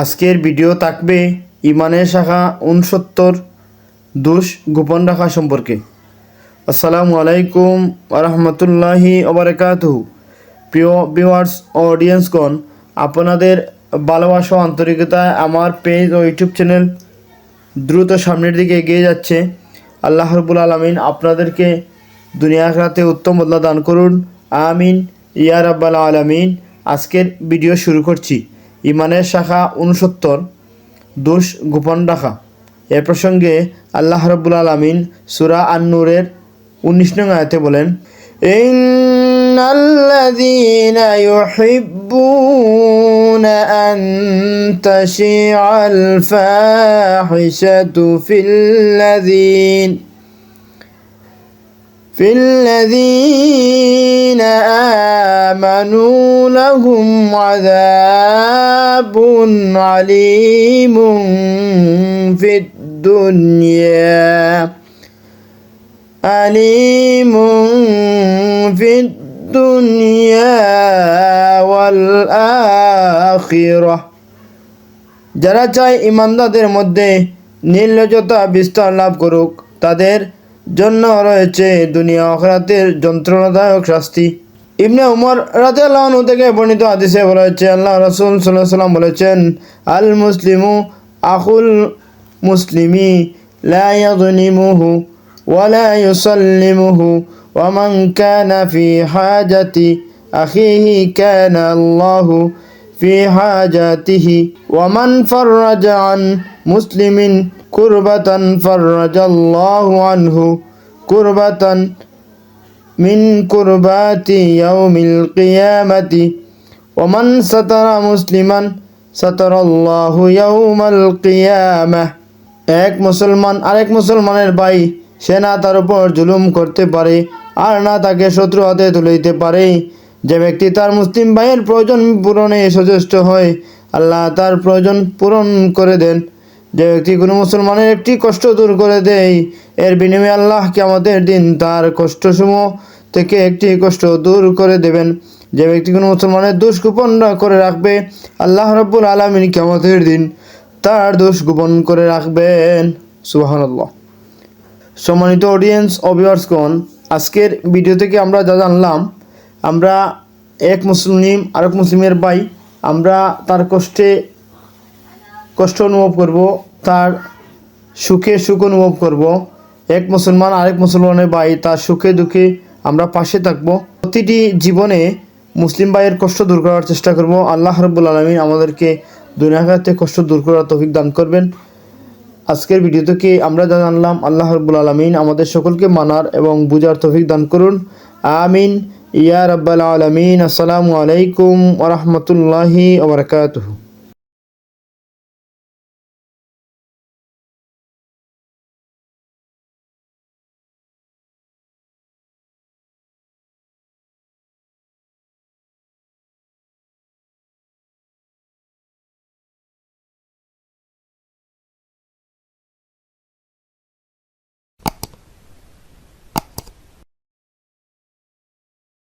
আজকের ভিডিও থাকবে ইমানের শাখা উনসত্তর দোষ গোপন রাখা সম্পর্কে। আসসালামু আলাইকুম রহমতুল্লাহি ওবরাকাতুহু প্রিয় ভিউয়ার্স অডিয়েন্সগণ আপনাদের ভালোবাসা আন্তরিকতায় আমার পেজ ও ইউটিউব চ্যানেল দ্রুত সামনের দিকে এগিয়ে যাচ্ছে। আল্লাহ রবুল আলমিন আপনাদেরকে দুনিয়া আখরাতে উত্তম বদলা দান করুন। আমিন। ইয়া রাব্বাল আলামিন। আজকের ভিডিও শুরু করছি। ইমানের শাখা উনসত্তর দোষ গোপন রাখা এ প্রসঙ্গে আল্লাহ রব্বুল আলমিন সুরা আন্নুরের উনিশ নং আয়াতে বলেন إن الذين يحبون أن تشيع الفاحشة في الذين في الذين آمنوا لهم عذاب عليم في الدنيا عليم في الدنيا والآخرة যারা চায় ইমানদারদের মধ্যে নির্লজতা বিস্তার লাভ করুক তাদের জন্য রয়েছে দুনিয়া অখরাতের যন্ত্রণাদায়ক শাস্তি ইবনে উমর রাজিয়াল্লাহু আনহু থেকে বর্ণিত হাদিসে বলা হয়েছে আল্লাহ রাসূল সাল্লাল্লাহু আলাইহি সাল্লাম বলেছেন আল মুসলিমু আখুল মুসলিমি লা ইয়াযলিমুহু ولا يسلمه ومن كان في حاجة أخيه كان الله في حاجاته ومن فرج عن مسلم كربة فرج الله عنه كربة من كربات يوم القيامة ومن ستر مسلما ستر الله يوم القيامة এক মুসলমান আরেক মুসলমানের ভাই সে না তার উপর জুলুম করতে পারে আর না তাকে শত্রু হাতে তুলে দিতে পারে যে ব্যক্তি তার মুসলিম ভাইয়ের প্রয়োজন পূরণে সচেষ্ট হয় আল্লাহ তার প্রয়োজন পূরণ করে দেন যে ব্যক্তি কোনো মুসলমানের একটি কষ্ট দূর করে দেয়, এর বিনিময়ে আল্লাহ আমাদের দিন তার কষ্টসমূহ থেকে একটি কষ্ট দূর করে দেবেন। যে ব্যক্তি কোনো মুসলমানের দোষ গোপন করে রাখবে, আল্লাহ রব্বুল আলমিন কেমতের দিন তার দোষ গোপন করে রাখবেন। সুবাহান্লাহ সম্মানিত অডিয়েন্স অভিভার্সগণ আজকের ভিডিও থেকে আমরা যা জানলাম, আমরা এক মুসলিম, আরেক মুসলিমের ভাই, আমরা তার কষ্টে কষ্ট অনুভব করব, তার সুখে সুখ অনুভব করব। এক মুসলমান আরেক মুসলমানের ভাই, তার সুখে দুঃখে আমরা পাশে থাকব। প্রতিটি জীবনে মুসলিম ভাইয়ের কষ্ট দূর করার চেষ্টা করব। আল্লাহ রব্বুল আলমিন আমাদেরকে দুনিয়াঘাতে কষ্ট দূর করার তৌফিক দান করবেন। আজকের ভিডিও থেকে আমরা যা জানলাম, আল্লাহ রব্বুল আলমিন আমাদের সকলকে মানার এবং বুঝার তৌফিক দান করুন। আমিন। ইয়া রব্বাল আলমিন। আসসালামু আলাইকুম ওরহমতুল্লাহি ওবরকাতহ